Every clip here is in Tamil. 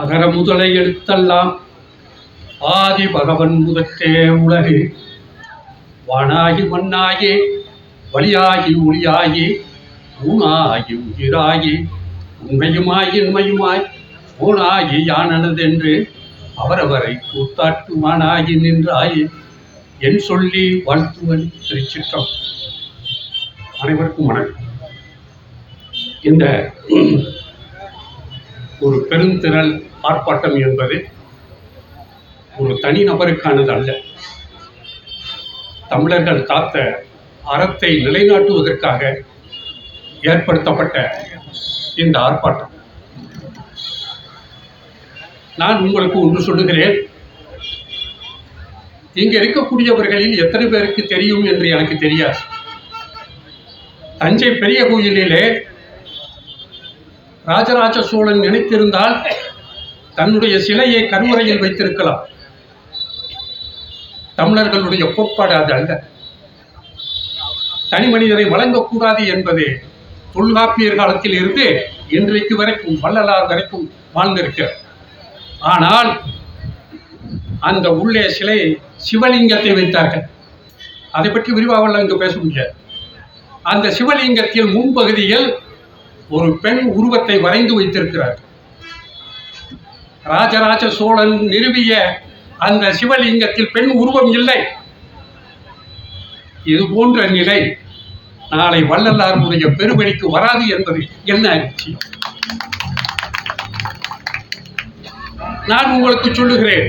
அகர முதலை எழுத்தெல்லாம் ஆதி பகவன் முதற்றே உலகு. வானாகி மண்ணாகி வழியாகி ஒளியாகி ஊனாகி உயிராகி உண்மையுமாய் இன்மையுமாய் ஊனாகி யானனதென்று அவரவரை கூத்தாட்டுமானாகி நின்றாய் என் சொல்லி வாழ்த்துவன் திருச்சிற்றம். அனைவருக்கும் வணக்கம். இந்த ஒரு பெருந்திரள் ஆர்ப்பாட்டம் என்பது ஒரு தனி நபருக்கானது அல்ல. தமிழர்கள் காத்த அறத்தை நிலைநாட்டுவதற்காக ஏற்படுத்தப்பட்ட இந்த ஆர்ப்பாட்டம். நான் உங்களுக்கு ஒன்று சொல்லுகிறேன். இங்க இருக்கக்கூடியவர்களில் எத்தனை பேருக்கு தெரியும் என்று எனக்கு தெரியாது. தஞ்சை பெரிய கோயிலிலே ராஜராஜ சோழன் நினைத்திருந்தால் தன்னுடைய சிலையை கருவறையில் வைத்திருக்கலாம். தமிழர்களுடைய கோட்பாடு அது அல்ல. தனி மனிதரை வழங்கக்கூடாது என்பது தொல்காப்பியர் காலத்தில் இருந்து இன்றைக்கு வரைக்கும் வள்ளலார் வரைக்கும் வாழ்ந்திருக்கிறார் ஆனால் அந்த உள்ளே சிலை சிவலிங்கத்தை வைத்தார்கள். அதை பற்றி விரிவாக இங்கு பேச முடியாது. அந்த சிவலிங்கத்தில் முன்பகுதியில் ஒரு பெண் உருவத்தை வரைந்து வைத்திருக்கிறார். ராஜராஜ சோழன் நிறுவிய அந்த சிவலிங்கத்தில் பெண் உருவம் இல்லை. இது போன்ற நிலை நாளை வள்ளலாருடைய பெருவழிக்கு வராது என்பது என்ன நிச்சயம் நான் உங்களுக்கு சொல்லுகிறேன்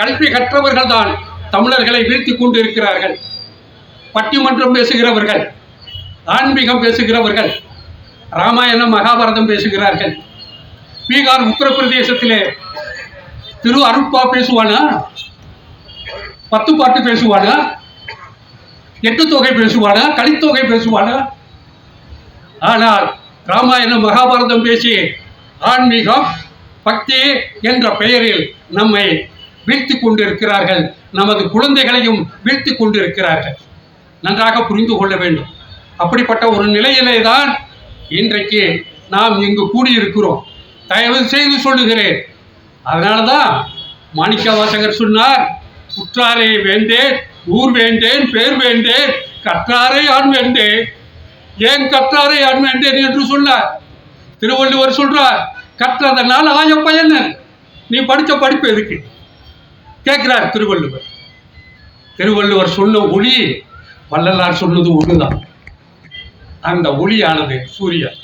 கல்வி கற்றவர்கள் தான் தமிழர்களை வீழ்த்திக் கொண்டு இருக்கிறார்கள் பட்டிமன்றம் பேசுகிறவர்கள் ஆன்மீகம் பேசுகிறவர்கள் ராமாயணம் மகாபாரதம் பேசுகிறார்கள். பீகார் உத்தரப்பிரதேசத்திலே திரு அருட்பா பேசுவானா? பத்து பாட்டு பேசுவானா? எட்டு தொகை பேசுவானா? கலித்தொகை பேசுவானா? ஆனால் ராமாயணம் மகாபாரதம் பேசி ஆன்மீகம் பக்தி என்ற பெயரில் நம்மை வீழ்த்தி கொண்டிருக்கிறார்கள். நமது குழந்தைகளையும் வீழ்த்தி கொண்டிருக்கிறார்கள். நன்றாக புரிந்து கொள்ள வேண்டும். அப்படிப்பட்ட ஒரு நிலையிலே தான் இன்றைக்கு நாம் இங்கு கூடியிருக்கிறோம். தயவு செய்து சொல்லுகிறேன். அதனால தான் மாணிக்க வாசகர் சொன்னார் குற்றாரை வேண்டேன் ஊர் வேண்டேன் பேர் வேண்டேன் கற்றாரை ஆண் வேண்டேன் ஏன் கற்றாரை ஆண் வேண்டேன் என்று சொன்னார். திருவள்ளுவர் சொல்றார் கற்றதனால் ஆய பயன் நீ படித்த படிப்பு எதுக்கு? கேட்கிறார் திருவள்ளுவர். திருவள்ளுவர் சொன்ன ஒளி வள்ளலார் சொன்னது ஒன்றுதான் அந்த ஒளியானது சூரியன்.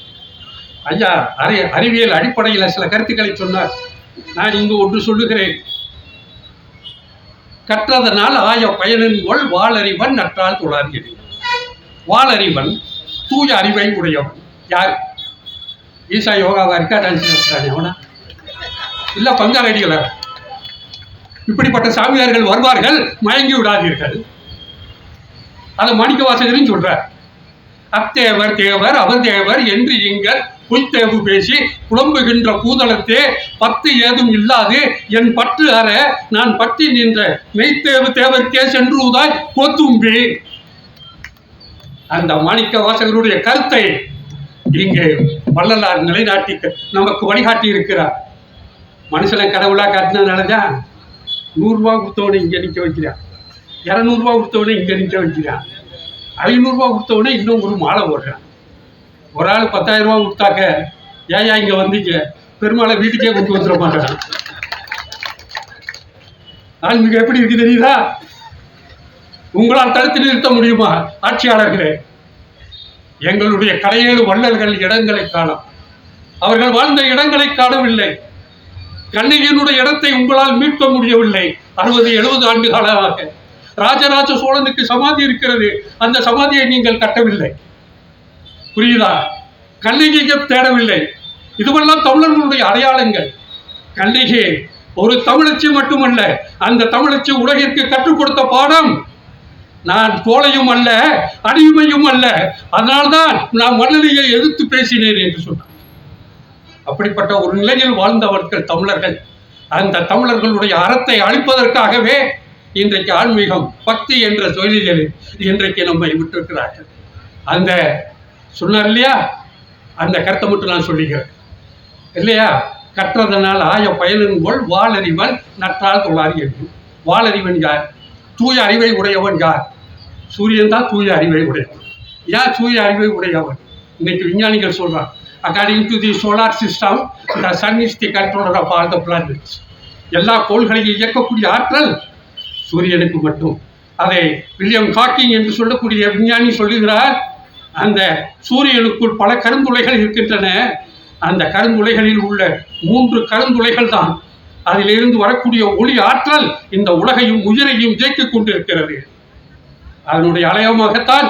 ஐயா அறி அறிவியல் அடிப்படையில் சில கருத்துக்களை சொன்னார். நான் இங்கு ஒன்று சொல்லுகிறேன். கற்றதனால் ஆய பயனின் கொள் வாளறிவன் நற்றால் தொடர்கிறேன் வாளறிவன் தூய அறிவை உடையவன். யார்? ஈசா யோகாவா இருக்கா? டான்ஸ் நடத்துறானே அவனா? இல்லை பங்காளடிகளா இப்படிப்பட்ட சாமியார்கள் வருவார்கள் மயங்கி விடாதீர்கள். அதை மாணிக்க வாசகரும் சொல்கிறார் அத்தேவர் தேவர் அவதேவர் தேவர் என்று இங்கள் பொய்த்தேவு பேசி புலம்புகின்ற பூதளத்தே பத்து ஏதும் இல்லாது என் பற்று அற நான் பற்றி நின்ற மெய்த்தேவு தேவர்க்கே சென்றுதாய் கோத்தும்பி அந்த மாணிக்க வாசகருடைய கருத்தை இங்கே வள்ளலார் நிலைநாட்டி நமக்கு வழிகாட்டி இருக்கிறார். மனுஷனை கடவுளா காட்டினதுனாலதான் நூறுரூவா கொடுத்தவனை இங்கே நிற்க வைக்கிறான். இரநூறுவா கொடுத்தவனை இங்கே நிற்க வைக்கிறான். ஐநூறுரூவா கொடுத்தவனே இன்னும் ஒரு மாலை போடுறான். ஒரு ஆள் பத்தாயிரம் ரூபா கொடுத்தாக்க ஏயா இங்கே வந்தீங்க பெருமாளை வீட்டுக்கே கொண்டு வந்துட மாட்டான் ஆன்மீகம் எப்படி இருக்கு தெரியுதா? உங்களால் தடுத்து நிறுத்த முடியுமா ஆட்சியாளர்களே? எங்களுடைய கலையேழு வள்ளல்கள் இடங்களை காணும். அவர்கள் வாழ்ந்த இடங்களை காணவில்லை. கண்ணகியினுடைய இடத்தை உங்களால் மீட்க முடியவில்லை. அறுபது எழுபது ஆண்டு காலமாக ராஜராஜ சோழனுக்கு சமாதி இருக்கிறது. அந்த சமாதியை நீங்கள் கட்டவில்லை. புரியுதா? கண்ணகியை தேடவில்லை? இதுவெல்லாம் தமிழர்களுடைய அடையாளங்கள். கல்லிகை ஒரு தமிழச்சி மட்டுமல்ல அந்த தமிழச்சி உலகிற்கு கற்றுக் கொடுத்த பாடம். நான் கோழையும் அல்ல அடிமையும் அல்ல. அதனால்தான் நான் மன்னலியை எதிர்த்து பேசினேன் என்று சொன்னார். அப்படிப்பட்ட ஒரு நிலையில் வாழ்ந்தவர்கள் தமிழர்கள். அந்த தமிழர்களுடைய அறத்தை அழிப்பதற்காகவே இன்றைக்கு ஆன்மீகம் பக்தி என்ற தொழில்களில் இன்றைக்கு நம்மை விட்டிருக்கிறார்கள். அந்த சொன்னார் இல்லையா? அந்த கருத்தை மட்டும் நான் சொல்லிக்கிறேன். இல்லையா? கற்றதனால் ஆய பயனின் போல் வாளறிவன் நற்றால் தொழார் என்றும் வாளறிவன் யார்? தூய அறிவை உடையவன் யார்? சூரியன் தான் தூய அறிவை உடையவன். யார் தூய அறிவை உடையவன்? இன்னைக்கு விஞ்ஞானிகள் சொல்கிறான் according to the solar system the sun is the controller of all the planets எல்லா கோள்களையும் இயக்கக்கூடிய ஆற்றல் சூரியனுக்கு மட்டும். அதை வில்லியம் ஹாக்கிங் என்று சொல்லக்கூடிய விஞ்ஞானி சொல்லுகிறார் அந்த சூரியனுக்குள் பல கருந்துளைகள் இருக்கின்றன. அந்த கருந்துளைகளில் உள்ள மூன்று கருந்துளைகள் தான் அதிலிருந்து வரக்கூடிய ஒளி ஆற்றல் இந்த உலகையும் உயிரையும் ஜெயித்துக் கொண்டிருக்கிறது. அதனுடைய அலையமாகத்தான்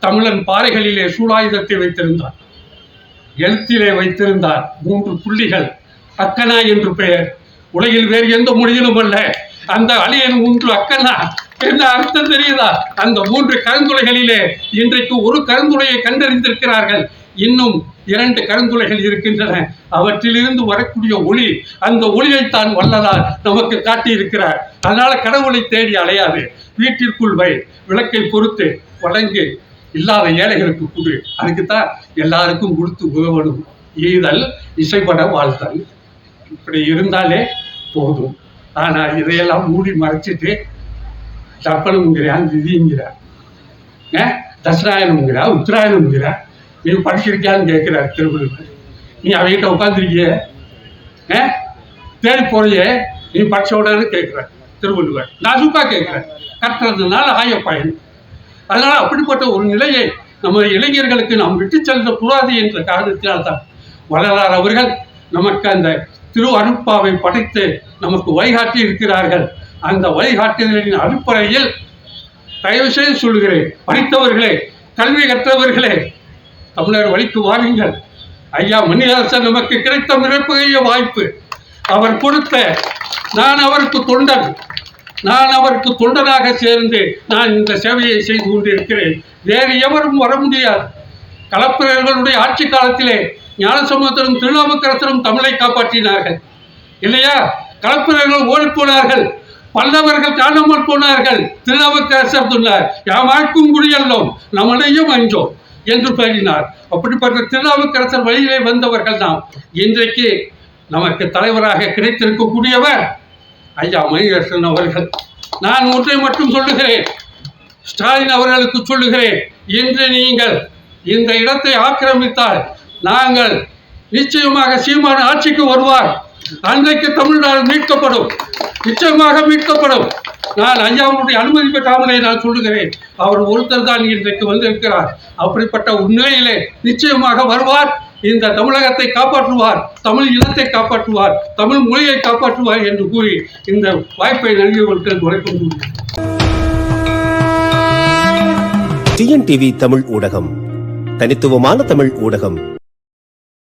தமிழன் பாறைகளிலே சூடாயுதத்தை வைத்திருந்தார். எழுத்திலே வைத்திருந்தார் மூன்று புள்ளிகள். அக்கனா என்று பெயர். உலகில் வேறு எந்த மொழியிலும் அல்ல. அந்த அழியன் மூன்று அக்கனா என்ன அர்த்தம் தெரியுதா? அந்த மூன்று கருந்துளைகளிலே இன்றைக்கு ஒரு கருந்துளையை கண்டறிந்திருக்கிறார்கள். இன்னும் இரண்டு கருந்துளைகள் இருக்கின்றன. அவற்றிலிருந்து வரக்கூடிய ஒளி அந்த ஒளியைத்தான் வல்லதால் நமக்கு காட்டியிருக்கிறார். அதனால கடவுளை தேடி அலையாது. வீட்டிற்குள் வை விளக்கை பொறுத்து வழங்கு. இல்லாத ஏழைகளுக்கு கொடு. அதுக்குத்தான் எல்லாருக்கும் கொடுத்து உதவணும். எய்தல் இசைப்பட வாழ்த்தல் இப்படி இருந்தாலே போதும். ஆனால் இதையெல்லாம் மூடி மறைச்சிட்டு தப்பனுங்கிறான் விதிங்கிறார் ஏ? தசராயணம்ங்கிறா உத்தராயணம்ங்கிறா நீ படிச்சிருக்கியான்னு கேட்கிறார் திருவள்ளுவர். நீ அவகிட்ட உட்காந்துருக்கிய ஏ? தேடி போறியே? நீ படிச்ச உடனே கேட்குற திருவள்ளுவர். நான் சூப்பா கேட்குறேன். கட்டுறதுனால ஆய பயன் அதனால் அப்படிப்பட்ட ஒரு நிலையை நம்ம இளைஞர்களுக்கு நாம் விட்டு செல்லக்கூடாது என்ற காரணத்தினால்தான் வள்ளலார் அவர்கள் நமக்கு அந்த திரு அனுப்பாவை படைத்து நமக்கு வழிகாட்டி இருக்கிறார்கள். அந்த வழிகாட்டுதலின் அடிப்படையில் தயவு செய்து சொல்லுகிறேன் படித்தவர்களே கல்வி கற்றவர்களே தமிழர் வழிக்கு வாருங்கள். ஐயா மணிதாசன் நமக்கு கிடைத்த மிகப்பெரிய வாய்ப்பு. அவர் கொடுத்த நான் அவருக்கு தொண்டன் நான் அவருக்கு தொண்டனாக சேர்ந்து நான் இந்த சேவையை செய்து கொண்டிருக்கிறேன். வேறு எவரும் வர முடியாது. கலப்பிரர்களுடைய ஆட்சி காலத்திலே ஞானசமுத்திரம் திருநாவுக்கரசரும் தமிழை காப்பாற்றினார்கள். இல்லையா? கலப்பிரர்கள் ஓடி போனார்கள். பல்லவர்கள் காணாமல் போனார்கள். திருநாவுக்கரசர் சொன்னார் வாழ்க்கும் குடியல்லோம் நம்மளையும் அஞ்சோம் என்று பேசினார் அப்படிப்பட்ட திருநாவுக்கரசர் வழியிலே வந்தவர்கள் தான் இன்றைக்கு நமக்கு தலைவராக கிடைத்திருக்கக்கூடியவர் ஐயா மணிகரசன் அவர்கள். நான் ஒன்றை மட்டும் சொல்லுகிறேன். ஸ்டாலின் அவர்களுக்கு சொல்லுகிறேன். இன்று நீங்கள் இந்த இடத்தை ஆக்கிரமித்தால் நாங்கள் நிச்சயமாக சீமான ஆட்சிக்கு வருவார். அன்றைக்கு தமிழ்நாடு மீட்கப்படும். நிச்சயமாக மீட்கப்படும். நான் ஐயாவுடைய அனுமதி பெற்றாமலே நான் சொல்லுகிறேன். அவர் ஒருத்தர் தான் இன்றைக்கு வந்திருக்கிறார். அப்படிப்பட்ட உண்மையிலே நிச்சயமாக வருவார். இந்த தமிழகத்தை காப்பாற்றுவார். தமிழ் இனத்தை காப்பாற்றுவார். தமிழ் மொழியை காப்பாற்றுவார் என்று கூறி இந்த வாய்ப்பை நல்கியவர்கள் உரைக்கும் டிஎன்டிவி தமிழ் ஊடகம். தனித்துவமான தமிழ் ஊடகம்.